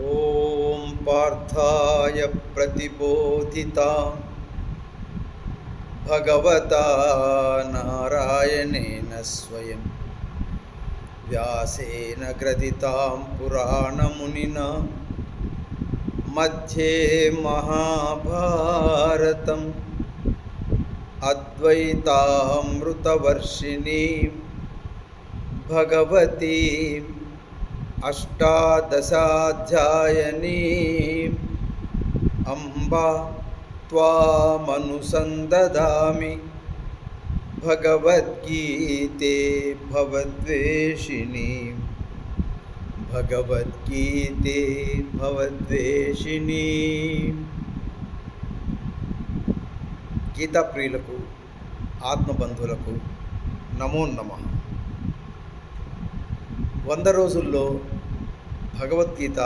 ॐ पार्थाय प्रतिबोधितां भगवता नारायणेन स्वयं व्यासेन ग्रथितां पुराणमुनिना मध्ये महाभारतम् अद्वैतामृतवर्षिणीं भगवतीम् अष्टादशाध्यायनीम् अम्बा त्वामनुसन्ददामि भगवद्गीते भवद्वेषिणीं भगवद्गीते భవద్వేషిణీ గీతా ప్రియులకు ఆత్మబంధువులకు నమో నమః వంద రోజుల్లో భగవద్గీత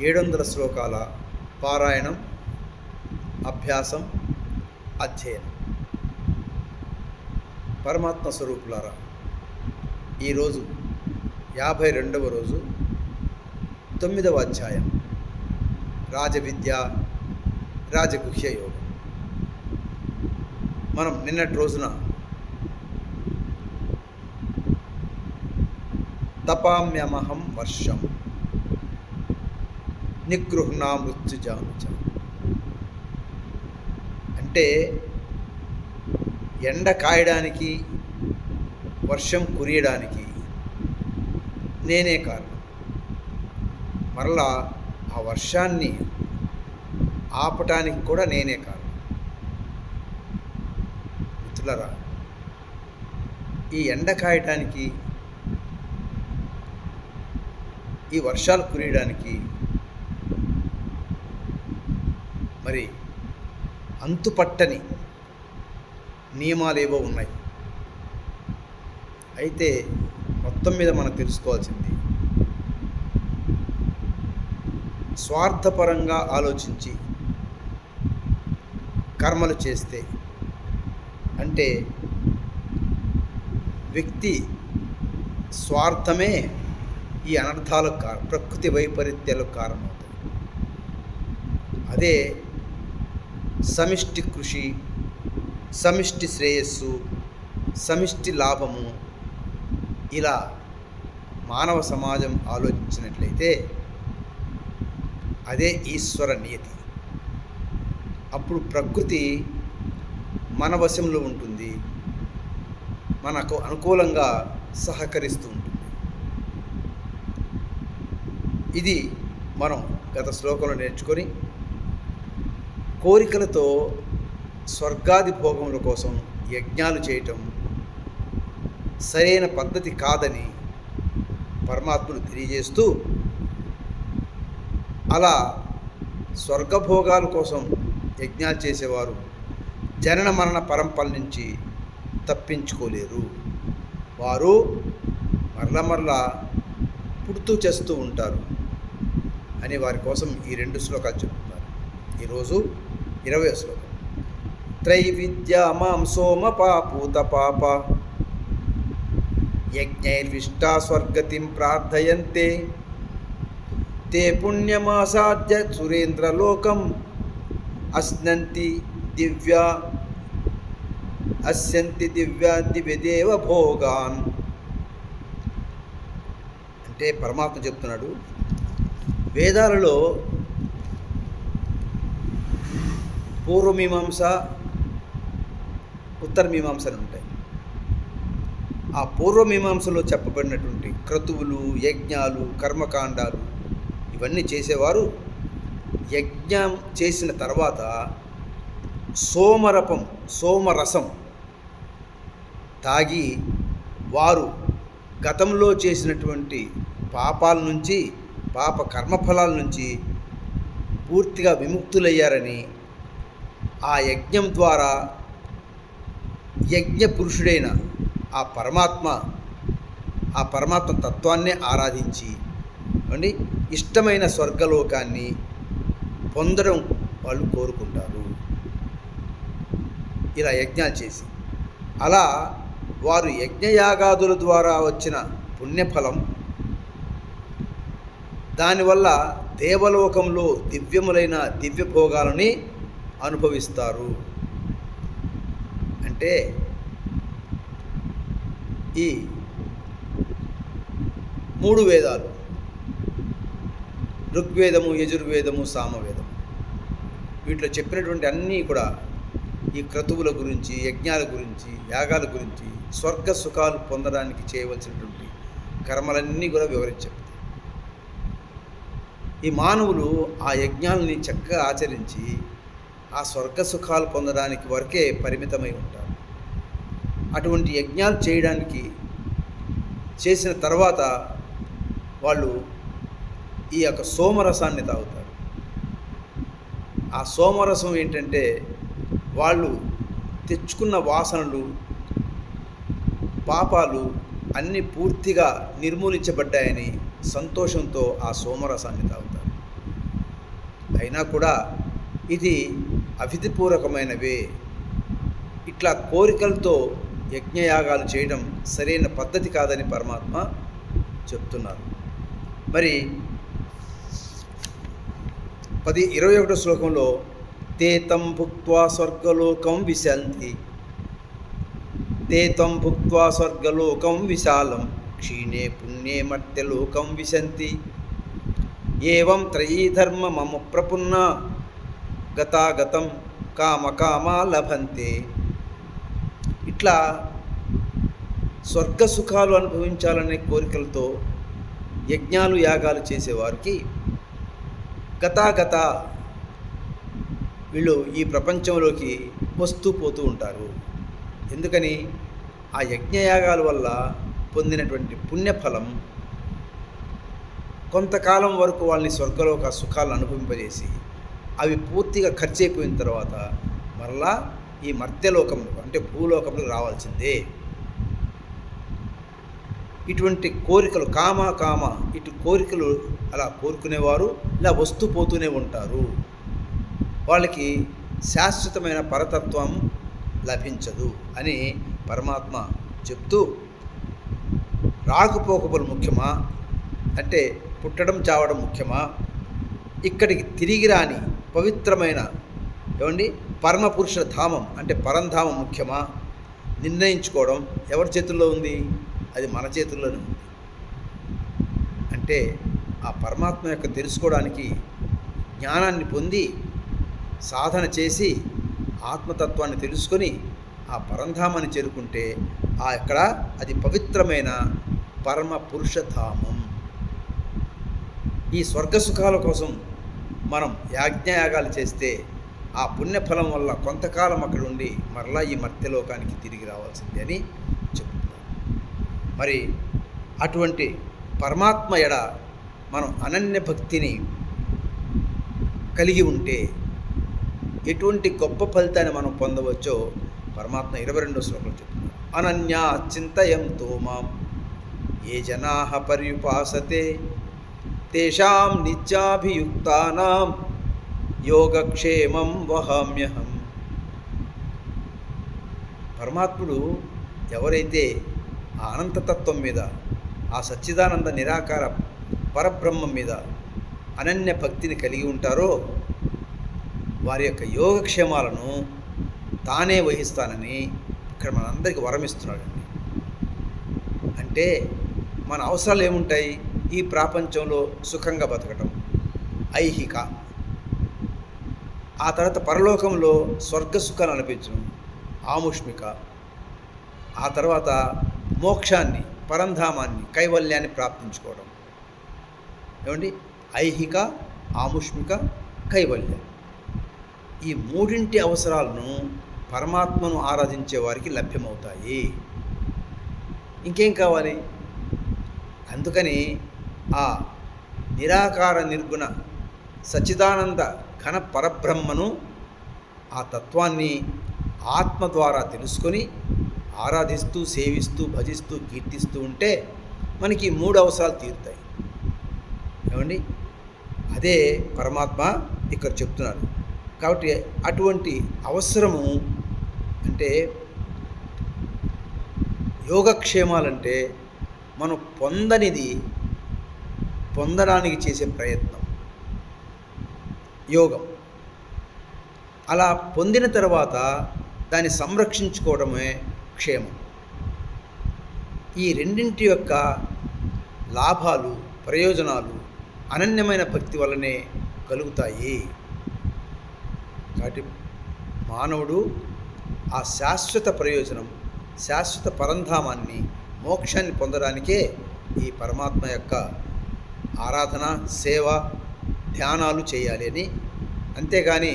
ఏడు వందల శ్లోకాల పారాయణం అభ్యాసం అధ్యయనం. పరమాత్మ స్వరూపులారా ఈరోజు యాభై రెండవ రోజు తొమ్మిదవ అధ్యాయం రాజవిద్య రాజగుహ్య యోగం. మనం నిన్నటి రోజున తపామ్యమహం వర్షం. నిగృహ్ణా మృత్యుజానుచ అంటే ఎండ కాయడానికి వర్షం కురియడానికి నేనే కారణం. మరలా ఆ వర్షాన్ని ఆపటానికి కూడా నేనే కారణం. మిత్రులరా ఈ ఎండ కాయటానికి ఈ వర్షాలు కురియడానికి మరి అంతుపట్టని నియమాలేవో ఉన్నాయి. అయితే మొత్తం మీద మనం తెలుసుకోవాల్సింది స్వార్థపరంగా ఆలోచించి కర్మలు చేస్తే అంటే వ్యక్తి స్వార్థమే ఈ అనర్థాలకు కారణం ప్రకృతి వైపరీత్యాలకు కారణమవుతాయి అదే సమిష్టి కృషి సమిష్టి శ్రేయస్సు సమిష్టి లాభము ఇలా మానవ సమాజం ఆలోచించినట్లయితే అదే ఈశ్వర నియతి. అప్పుడు ప్రకృతి మన వశంలో ఉంటుంది. మనకు అనుకూలంగా సహకరిస్తుంది ఉంటుంది ఇది మనం గత శ్లోకంలో నేర్చుకొని కోరికలతో స్వర్గాది భోగముల కోసం యజ్ఞాలు చేయటం సరైన పద్ధతి కాదని పరమాత్ముడు తెలియజేస్తూ అలా స్వర్గభోగాల కోసం యజ్ఞాలు చేసేవారు జనన మరణ పరంపర నుంచి తప్పించుకోలేరు. వారు మరల మరల పుడుతూ చేస్తూ ఉంటారు. అని వారి కోసం ఈ రెండు శ్లోకాలు చెప్తున్నారు. ఈరోజు ఇరవై శ్లోకం. త్రైవిద్యా మాం సోమ పాపూత పాప. యజ్ఞైర్విష్టా స్వర్గతిం ప్రార్థయంతే. తే పుణ్యమాసాద్య సురేంద్రలోకం అస్నంతి దివ్యా అస్యంతి దివ్యా దివ్యదేవ భోగాన్. అంటే పరమాత్మ చెప్తున్నాడు వేదాలలో పూర్వమీమాంస ఉత్తరమీమాంసలు అని ఉంటాయి. ఆ పూర్వమీమాంసలో చెప్పబడినటువంటి క్రతువులు యజ్ఞాలు కర్మకాండాలు ఇవన్నీ చేసేవారు. యజ్ఞం చేసిన తర్వాత సోమరపం సోమరసం తాగి వారు గతంలో చేసినటువంటి పాపాల నుంచి పాప కర్మఫలాల నుంచి పూర్తిగా విముక్తులయ్యారని ఆ యజ్ఞం ద్వారా యజ్ఞ పురుషుడైన ఆ పరమాత్మ ఆ పరమాత్మ తత్వాన్నే ఆరాధించి అండి ఇష్టమైన స్వర్గలోకాన్ని పొందడం వాళ్ళు కోరుకుంటారు. ఇలా యజ్ఞాలు చేసి. అలా వారు యజ్ఞయాగాదుల ద్వారా వచ్చిన పుణ్యఫలం దానివల్ల దేవలోకంలో దివ్యములైన దివ్య భోగాలని అనుభవిస్తారు. అంటే ఈ మూడు వేదాలు ఋగ్వేదము యజుర్వేదము సామవేదము. వీటిలో చెప్పినటువంటి అన్నీ కూడా ఈ క్రతువుల గురించి యజ్ఞాల గురించి యాగాల గురించి స్వర్గ సుఖాలు పొందడానికి చేయవలసినటువంటి కర్మలన్నీ కూడా వివరించారు. ఈ మానవులు ఆ యజ్ఞాలని చక్కగా ఆచరించి ఆ స్వర్గ సుఖాలు పొందడానికి వరకే పరిమితమై ఉంటారు. అటువంటి యజ్ఞాలు చేయడానికి చేసిన తర్వాత వాళ్ళు ఈ యొక్క సోమరసాన్ని తాగుతారు. ఆ సోమరసం ఏంటంటే వాళ్ళు తెచ్చుకున్న వాసనలు పాపాలు అన్నీ పూర్తిగా నిర్మూలించబడ్డాయని సంతోషంతో ఆ సోమరసాన్ని తాగుతారు. అయినా కూడా ఇది అవిధిపూర్వకమైనవే ఇట్లా కోరికలతో యజ్ఞయాగాలు చేయడం సరైన పద్ధతి కాదని పరమాత్మ చెప్తున్నారు. మరి పది ఇరవై ఒకటో శ్లోకంలో తేతం భుక్వా స్వర్గలోకం విశాంతి. తేతం భుక్వా స్వర్గలోకం విశాలం. క్షీణే పుణ్యే మర్త్యలోకం విశంతి. ఏం త్రయీధర్మ ధర్మ ప్రపున్న గతాగతం కామకామా లభంతే. ఇట్లా స్వర్గ సుఖాలు అనుభవించాలనే కోరికలతో యజ్ఞాలు యాగాలు చేసేవారికి గతాగత వీళ్ళు ఈ ప్రపంచంలోకి వస్తూ పోతూ ఉంటారు. ఎందుకని? ఆ యజ్ఞయాగాల వల్ల పొందినటువంటి పుణ్యఫలం కొంతకాలం వరకు వాళ్ళని స్వర్గలోక సుఖాలను అనుభవింపజేసి అవి పూర్తిగా ఖర్చు అయిపోయిన తర్వాత మరలా ఈ మర్త్యలోకంలో అంటే భూలోకంలో రావాల్సిందే. ఇటువంటి కోరికలు కామ కామ ఇటు కోరికలు అలా కోరుకునేవారు ఇలా వస్తూ పోతూనే ఉంటారు. వాళ్ళకి శాశ్వతమైన పరతత్వం లభించదు అని పరమాత్మ చెప్తూ రాకపోకములు ముఖ్యమా? అంటే పుట్టడం చావడం ముఖ్యమా? ఇక్కడికి తిరిగి రాని పవిత్రమైన ఏమండి? పరమపురుష ధామం అంటే పరంధామం ముఖ్యమా? నిర్ణయించుకోవడం ఎవరి చేతుల్లో ఉంది? అది మన చేతుల్లోనే ఉంది. అంటే ఆ పరమాత్మ యొక్క తెలుసుకోవడానికి జ్ఞానాన్ని పొంది సాధన చేసి ఆత్మతత్వాన్ని తెలుసుకొని ఆ పరంధామాన్ని చేరుకుంటే ఆ ఇక్కడ అది పవిత్రమైన పరమ పురుషధామం. ఈ స్వర్గ సుఖాల కోసం మనం యాజ్ఞయాగాలు చేస్తే ఆ పుణ్యఫలం వల్ల కొంతకాలం అక్కడ ఉండి మరలా ఈ మర్త్యలోకానికి తిరిగి రావాల్సిందే అని చెప్తున్నారు. మరి అటువంటి పరమాత్మ ఎడ మనం అనన్య భక్తిని కలిగి ఉంటే ఎటువంటి గొప్ప ఫలితాన్ని మనం పొందవచ్చో పరమాత్మ ఇరవై రెండో శ్లోకంలో చెప్తున్నారు. అనన్యా చింతయంతో మాం ఏ జనా పర్యుపాసతే తేషాం నిత్యాభియుక్తానాం యోగక్షేమం వహామ్యహం పరమాత్ముడు ఎవరైతే ఆ అనంతతత్వం మీద ఆ సచ్చిదానంద నిరాకార పరబ్రహ్మం మీద అనన్య భక్తిని కలిగి ఉంటారో వారి యొక్క యోగక్షేమాలను తానే వహిస్తానని ఇక్కడ మనందరికీ వరమిస్తున్నాడండి. అంటే మన అవసరాలు ఏముంటాయి ఈ ప్రపంచంలో సుఖంగా బతకటం? ఐహిక. ఆ తర్వాత పరలోకంలో స్వర్గ సుఖాలు అనిపించడం ఆముష్మిక. ఆ తర్వాత మోక్షాన్ని పరంధామాన్ని కైవల్యాన్ని ప్రాప్తించుకోవడం. ఏమండి? ఐహిక ఆముష్మిక కైవల్యం. ఈ మూడింటి అవసరాలను పరమాత్మను ఆరాధించే వారికి లభ్యమవుతాయి. ఇంకేం కావాలి? అందుకని ఆ నిరాకార నిర్గుణ సచ్చిదానంద ఘన పరబ్రహ్మను ఆ తత్వాన్ని ఆత్మ ద్వారా తెలుసుకొని ఆరాధిస్తూ సేవిస్తూ భజిస్తూ కీర్తిస్తూ ఉంటే మనకి మూడు అవసరాలు తీరుతాయి. ఏమండి? అదే పరమాత్మ ఇక్కడ చెప్తున్నారు కాబట్టి అటువంటి అవసరము అంటే యోగక్షేమాలంటే మనం పొందనిది పొందడానికి చేసే ప్రయత్నం. యోగం. అలా పొందిన తర్వాత దాన్ని సంరక్షించుకోవడమే క్షేమం. ఈ రెండింటి యొక్క లాభాలు ప్రయోజనాలు అనన్యమైన భక్తి వల్లనే కలుగుతాయి. కాబట్టి మానవుడు ఆ శాశ్వత ప్రయోజనం శాశ్వత పరంధామాన్ని మోక్షాన్ని పొందడానికే ఈ పరమాత్మ యొక్క ఆరాధన సేవ ధ్యానాలు చేయాలి అని. అంతేగాని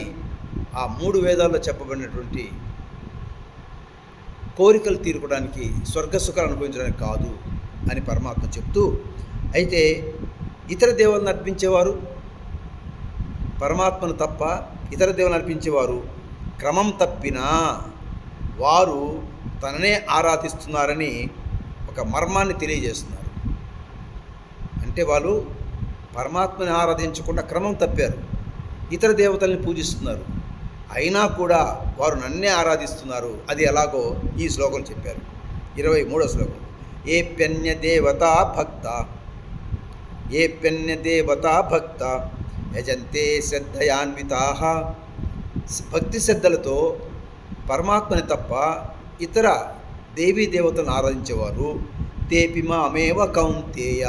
ఆ మూడు వేదాల్లో చెప్పబడినటువంటి కోరికలు తీరుకోవడానికి స్వర్గసుఖాలు అనుభవించడానికి కాదు అని పరమాత్మ చెప్తూ అయితే ఇతర దేవులను అర్పించేవారు? పరమాత్మను తప్ప ఇతర దేవులను అర్పించేవారు క్రమం తప్పినా వారు తననే ఆరాధిస్తున్నారని ఒక మర్మాన్ని తెలియజేస్తున్నారు. అంటే వాళ్ళు పరమాత్మని ఆరాధించకుండా క్రమం తప్పారు. ఇతర దేవతల్ని పూజిస్తున్నారు. అయినా కూడా వారు నన్నే ఆరాధిస్తున్నారు. అది ఎలాగో ఈ శ్లోకం చెప్పారు. ఇరవై మూడో శ్లోకం. ఏ పెన్య దేవతా భక్త. ఏ పెన్య దేవతా భక్త. యజంతే శ్రద్ధయాన్వితా. భక్తి శ్రద్ధలతో పరమాత్మని తప్ప ఇతర దేవీ దేవతలను ఆరాధించేవారు. తేపి మామేవ కౌంతేయ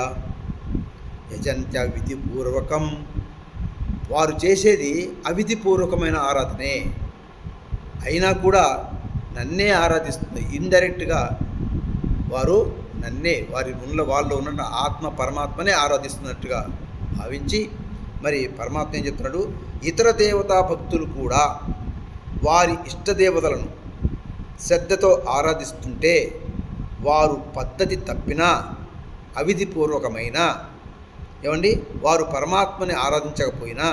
యజంత్య విధిపూర్వకం. వారు చేసేది అవిధిపూర్వకమైన ఆరాధనే. అయినా కూడా నన్నే ఆరాధిస్తుంది. ఇండైరెక్ట్గా వారు నన్నే వారి ఉన్న వాళ్ళు ఉన్న ఆత్మ పరమాత్మనే ఆరాధిస్తున్నట్టుగా భావించి మరి పరమాత్మ ఏం చెప్తున్నాడు? ఇతర దేవతా భక్తులు కూడా వారి ఇష్టదేవతలను శ్రద్ధతో ఆరాధిస్తుంటే వారు పద్ధతి తప్పిన అవిధిపూర్వకమైన ఏమండి? వారు పరమాత్మని ఆరాధించకపోయినా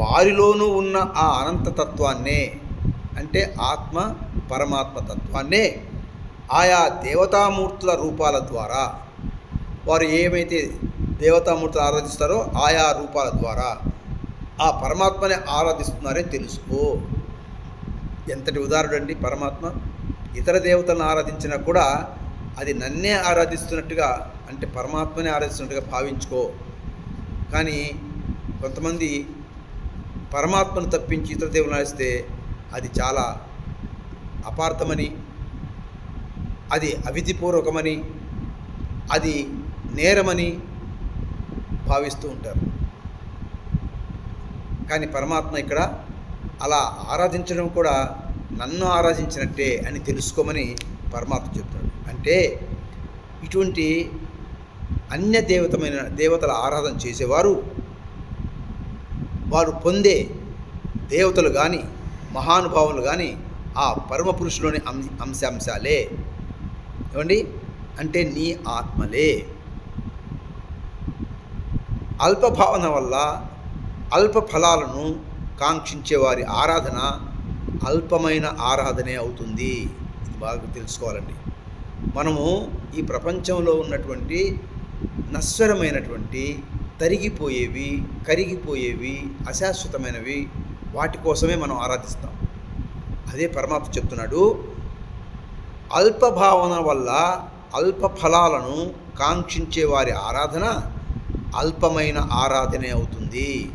వారిలోనూ ఉన్న ఆ అనంతతత్వాన్నే అంటే ఆత్మ పరమాత్మ తత్వాన్నే ఆయా దేవతామూర్తుల రూపాల ద్వారా వారు ఏమైతే దేవతామూర్తులు ఆరాధిస్తారో ఆయా రూపాల ద్వారా ఆ పరమాత్మని ఆరాధిస్తున్నారని తెలుసుకో. ఎంతటి ఉదాహరణ అండి పరమాత్మ ఇతర దేవతలను ఆరాధించినా కూడా అది నన్నే ఆరాధిస్తున్నట్టుగా అంటే పరమాత్మనే ఆరాధిస్తున్నట్టుగా భావించుకో. కానీ కొంతమంది పరమాత్మను తప్పించి ఇతర దేవుని ఆరాధిస్తే అది చాలా అపార్థమని అది అవిధిపూర్వకమని అది నేరమని భావిస్తూ ఉంటారు. కానీ పరమాత్మ ఇక్కడ అలా ఆరాధించడం కూడా నన్ను ఆరాధించినట్టే అని తెలుసుకోమని పరమాత్మ చెప్తాడు. అంటే ఇటువంటి అన్య దేవతమైన దేవతల ఆరాధన చేసేవారు వారు పొందే దేవతలు కానీ మహానుభావులు కానీ ఆ పరమ పురుషులోని అం అంశాంశాలే. ఏమండి? అంటే నీ ఆత్మలే. అల్పభావన వల్ల అల్ప ఫలాలను కాంక్షించే వారి ఆరాధన అల్పమైన ఆరాధనే అవుతుంది. ఇది బాగా తెలుసుకోవాలండి. మనము ఈ ప్రపంచంలో ఉన్నటువంటి నశ్వరమైనటువంటి తరిగిపోయేవి కరిగిపోయేవి అశాశ్వతమైనవి వాటి కోసమే మనం ఆరాధిస్తాం. అదే పరమాత్మ చెప్తున్నాడు అల్పభావన వల్ల అల్ప ఫలాలను కాంక్షించే వారి ఆరాధన అల్పమైన ఆరాధనే అవుతుంది.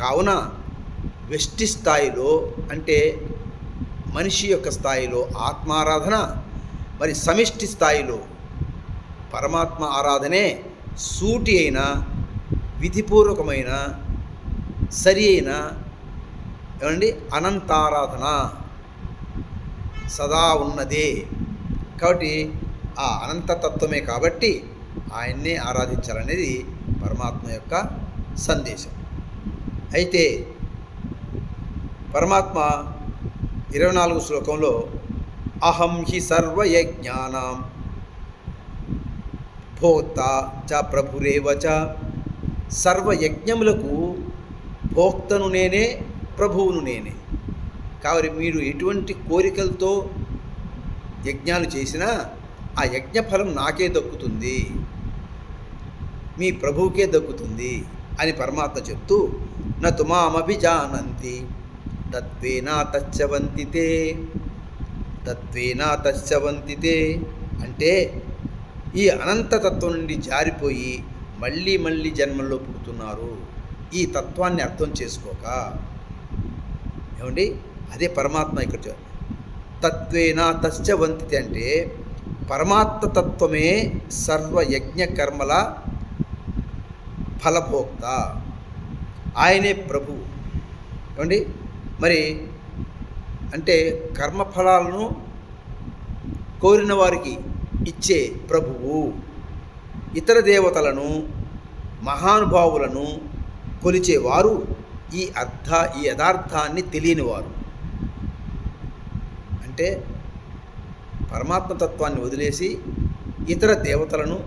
కావున వెష్టి స్థాయిలో అంటే మనిషి యొక్క స్థాయిలో ఆత్మారాధన మరి సమిష్టి స్థాయిలో పరమాత్మ ఆరాధనే సూటి అయిన విధిపూర్వకమైన సరి అయిన ఏమండి? అనంతారాధన సదా ఉన్నదే. కాబట్టి ఆ అనంతతత్వమే కాబట్టి ఆయన్నే ఆరాధించాలనేది పరమాత్మ యొక్క సందేశం. అయితే పరమాత్మ ఇరవై నాలుగు శ్లోకంలో అహం హి సర్వయజ్ఞానం భోక్త చ ప్రభురేవ చ సర్వయజ్ఞములకు భోక్తను నేనే ప్రభువును నేనే. కాబట్టి మీరు ఎటువంటి కోరికలతో యజ్ఞాలు చేసినా ఆ యజ్ఞఫలం నాకే దక్కుతుంది. మీ ప్రభువుకే దక్కుతుంది అని పరమాత్మ చెప్తూ నతుమామభిజానంతి తత్వేనా తచ్చవంతితే తత్వేనా తచ్చవంతితే అంటే ఈ అనంతతత్వం నుండి జారిపోయి మళ్ళీ మళ్ళీ జన్మల్లో పుడుతున్నారు. ఈ తత్వాన్ని అర్థం చేసుకోక. ఏమండి? అదే పరమాత్మ ఇక్కడ తత్వేనా తశ్చ వంతితి అంటే పరమాత్మ తత్వమే సర్వయజ్ఞ కర్మల ఫలభోక్త. ఆయనే ప్రభువు. ఏమండి? మరి అంటే కర్మఫలాలను కోరిన వారికి ఇచ్చే ప్రభువు. ఇతర దేవతలను మహానుభావులను కొలిచేవారు ఈ అర్థ ఈ యథార్థాన్ని తెలియనివారు. అంటే పరమాత్మ తత్వాన్ని వదిలేసి ఇతర దేవతలను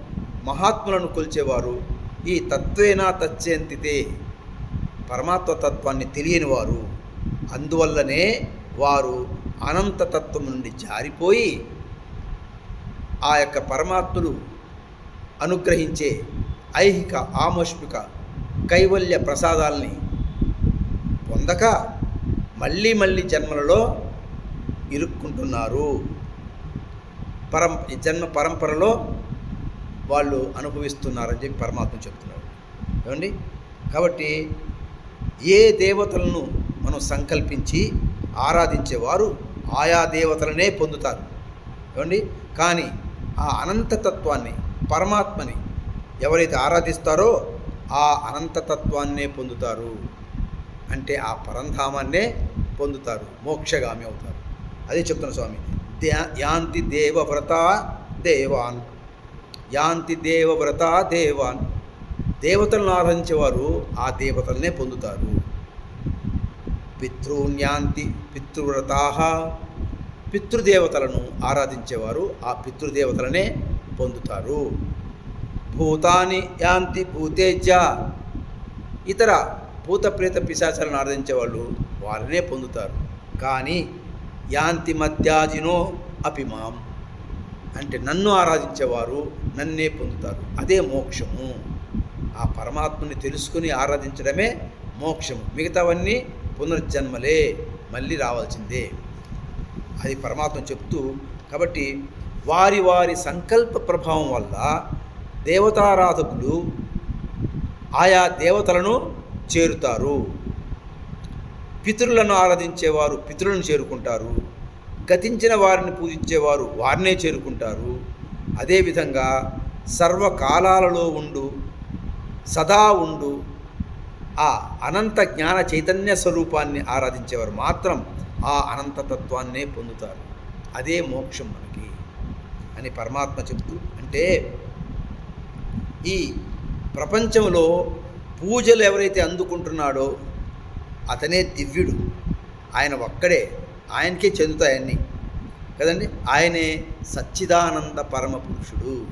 మహాత్ములను కొలిచేవారు ఈ తత్వేనా తచ్చేంతితే పరమాత్మ తత్వాన్ని తెలియని వారు అందువల్లనే వారు అనంతతత్వం నుండి జారిపోయి ఆ యొక్క పరమాత్ములు అనుగ్రహించే ఐహిక ఆమోష్మిక కైవల్య ప్రసాదాల్ని పొందక మళ్ళీ మళ్ళీ జన్మలలో ఇరుక్కుంటున్నారు. పరం ఈ జన్మ పరంపరలో వాళ్ళు అనుభవిస్తున్నారని చెప్పి పరమాత్మ చెప్తున్నారు ఏమండి? కాబట్టి ఏ దేవతలను మనం సంకల్పించి ఆరాధించేవారు ఆయా దేవతలనే పొందుతారు. ఏమండి? కానీ ఆ అనంతతత్వాన్ని పరమాత్మని ఎవరైతే ఆరాధిస్తారో ఆ అనంతతత్వాన్నే పొందుతారు. అంటే ఆ పరంధామాన్నే పొందుతారు మోక్షగామి అవుతారు. అదే చెప్తున్న స్వామి. యాంతి దేవవ్రత దేవాన్. యాంతి దేవవ్రత దేవాన్. దేవతలను ఆరాధించేవారు ఆ దేవతలనే పొందుతారు. పితృన్యాంతి పితృవ్రతా పితృదేవతలను ఆరాధించేవారు ఆ పితృదేవతలనే పొందుతారు. భూతాని యాంతి భూతేజ ఇతర భూత ప్రేత పిశాచాలను ఆరాధించే వాళ్ళు వారినే పొందుతారు. కానీ యాంతి మధ్యాజినో అపిమాం అంటే నన్ను ఆరాధించేవారు నన్నే పొందుతారు. అదే మోక్షము. ఆ పరమాత్మని తెలుసుకుని ఆరాధించడమే మోక్షము. మిగతావన్నీ పునర్జన్మలే మళ్ళీ రావాల్సిందే. అది పరమాత్మ చెప్తూ కాబట్టి వారి వారి సంకల్ప ప్రభావం వల్ల దేవతారాధకులు ఆయా దేవతలను చేరుతారు. పితరులను ఆరాధించేవారు పితరులను చేరుకుంటారు. గతించిన వారిని పూజించేవారు వారినే చేరుకుంటారు. అదేవిధంగా సర్వకాలాలలో ఉండు సదా ఉండు. ఆ అనంత జ్ఞాన చైతన్య స్వరూపాన్ని ఆరాధించేవారు మాత్రం ఆ అనంత తత్వాన్నే పొందుతారు. అదే మోక్షం మనకి అని పరమాత్మ చెప్తూ అంటే ఈ ప్రపంచంలో పూజలు ఎవరైతే అందుకుంటున్నాడో అతనే దివ్యుడు. ఆయన ఒక్కడే. ఆయనకే చెందుతాయన్నీ కదండి? ఆయనే సచ్చిదానంద పరమ పురుషుడు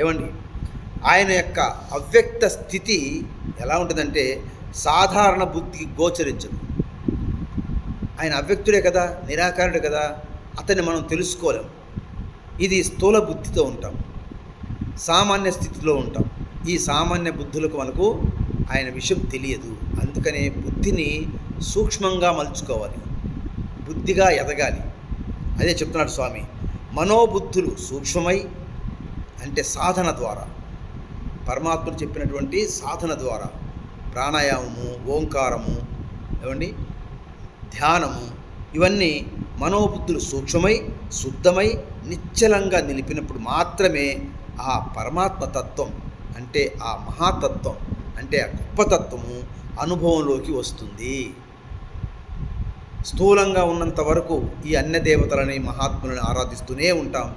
ఏమండి? ఆయన యొక్క అవ్యక్త స్థితి ఎలా ఉంటుందంటే సాధారణ బుద్ధికి గోచరించదు. ఆయన అవ్యక్తుడే కదా నిరాకారుడే కదా అతన్ని మనం తెలుసుకోలేం. ఇది స్థూల బుద్ధితో ఉంటాం. సామాన్య స్థితిలో ఉంటాం. ఈ సామాన్య బుద్ధులకు మనకు ఆయన విషయం తెలియదు. అందుకనే బుద్ధిని సూక్ష్మంగా మలుచుకోవాలి. బుద్ధిగా ఎదగాలి. అదే చెప్తున్నాడు స్వామి మనోబుద్ధులు సూక్ష్మమై అంటే సాధన ద్వారా. పరమాత్ముడు చెప్పినటువంటి సాధన ద్వారా ప్రాణాయామము ఓంకారము ఏమండి? ధ్యానము ఇవన్నీ మనోబుద్ధులు సూక్ష్మమై శుద్ధమై నిశ్చలంగా నిలిపినప్పుడు మాత్రమే ఆ పరమాత్మ తత్వం అంటే ఆ మహాతత్వం అంటే ఆ గొప్పతత్వము అనుభవంలోకి వస్తుంది. స్థూలంగా ఉన్నంత వరకు ఈ అన్య దేవతలని మహాత్ములను ఆరాధిస్తూనే ఉంటాం.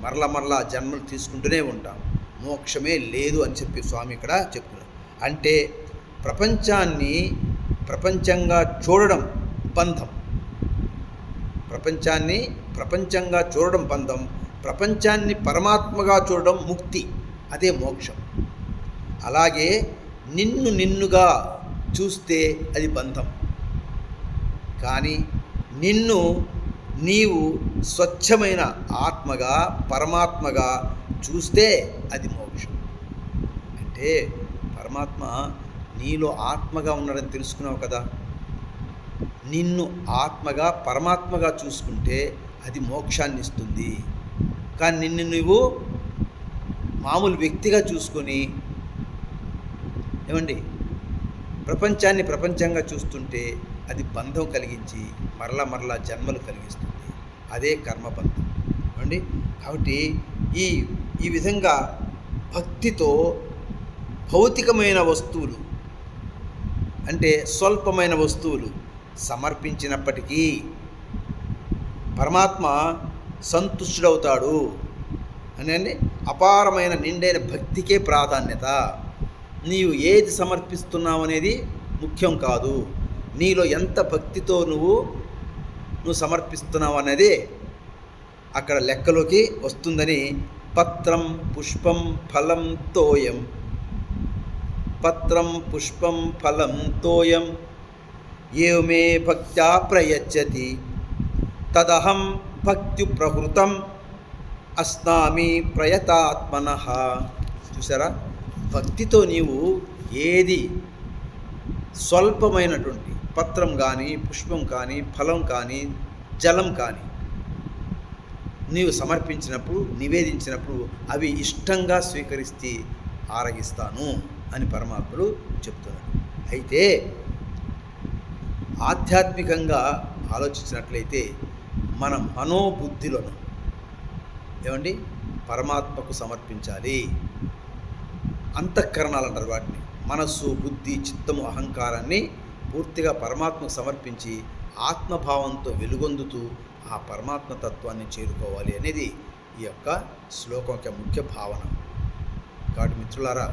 మరల మరలా జన్మలు తీసుకుంటూనే ఉంటాం. మోక్షమే లేదు అని చెప్పి స్వామి ఇక్కడ చెప్తున్నారు. అంటే ప్రపంచాన్ని ప్రపంచంగా చూడడం బంధం. ప్రపంచాన్ని ప్రపంచంగా చూడడం బంధం ప్రపంచాన్ని పరమాత్మగా చూడడం ముక్తి అదే మోక్షం. అలాగే నిన్ను నిన్నుగా చూస్తే అది బంధం. కానీ నిన్ను నీవు స్వచ్ఛమైన ఆత్మగా పరమాత్మగా చూస్తే అది మోక్షం. అంటే పరమాత్మ నీలో ఆత్మగా ఉన్నాడని తెలుసుకున్నావు కదా? నిన్ను ఆత్మగా పరమాత్మగా చూసుకుంటే అది మోక్షాన్ని ఇస్తుంది. కానీ నిన్ను నువ్వు మామూలు వ్యక్తిగా చూసుకొని ఏమండి? ప్రపంచాన్ని ప్రపంచంగా చూస్తుంటే అది బంధం కలిగించి మరలా మరలా జన్మలు కలిగిస్తుంది. అదే కర్మబంధం అండి కాబట్టి ఈ ఈ విధంగా భక్తితో భౌతికమైన వస్తువులు అంటే స్వల్పమైన వస్తువులు సమర్పించినప్పటికీ పరమాత్మ సంతుష్టుడవుతాడు. అని అపారమైన నిండైన భక్తికే ప్రాధాన్యత. నీవు ఏది సమర్పిస్తున్నావు అనేది ముఖ్యం కాదు. నీలో ఎంత భక్తితో నువ్వు నువ్వు సమర్పిస్తున్నావు అనేది అక్కడ లెక్కలోకి వస్తుందని పత్రం పుష్పం ఫలం తోయం. పత్రం పుష్పం ఫలం తోయం. ఏమే భక్త్యా ప్రయచ్చతి. తదహం భక్తి ప్రహృతం అస్నామి ప్రయతాత్మన. చూసారా భక్తితో నీవు ఏది స్వల్పమైనటువంటి పత్రం కానీ పుష్పం కానీ ఫలం కానీ జలం కానీ నీవు సమర్పించినప్పుడు నివేదించినప్పుడు అవి ఇష్టంగా స్వీకరిస్తే ఆరగిస్తాను అని పరమాత్ముడు చెప్తున్నాడు. అయితే ఆధ్యాత్మికంగా ఆలోచించినట్లయితే మన మనోబుద్ధిలను ఏమండి? పరమాత్మకు సమర్పించాలి. అంతఃకరణాలు అంటారు వాటిని. మనస్సు బుద్ధి చిత్తము అహంకారాన్ని పూర్తిగా పరమాత్మకు సమర్పించి ఆత్మభావంతో వెలుగొందుతూ ఆ పరమాత్మ తత్వాన్ని చేరుకోవాలి అనేది ఈ యొక్క శ్లోకం యొక్క ముఖ్య భావన. కాబట్టి మిత్రులారా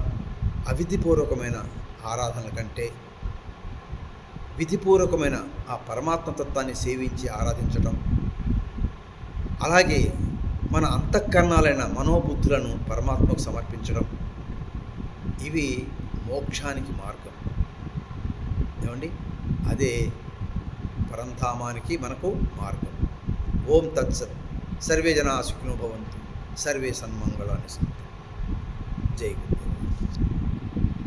అవిధిపూర్వకమైన ఆరాధనల కంటే విధిపూర్వకమైన ఆ పరమాత్మ తత్వాన్ని సేవించి ఆరాధించడం అలాగే మన అంతఃకరణాలైన మనోబుద్ధులను పరమాత్మకు సమర్పించడం ఇవి మోక్షానికి మార్గం. ఏమండి? అదే పరంధామానికి మనకు మార్గం. ఓం తత్సత్. సర్వే జనా సుఖినో భవంతు. సర్వే సన్మంగళాన్ని సంతు జై గురు.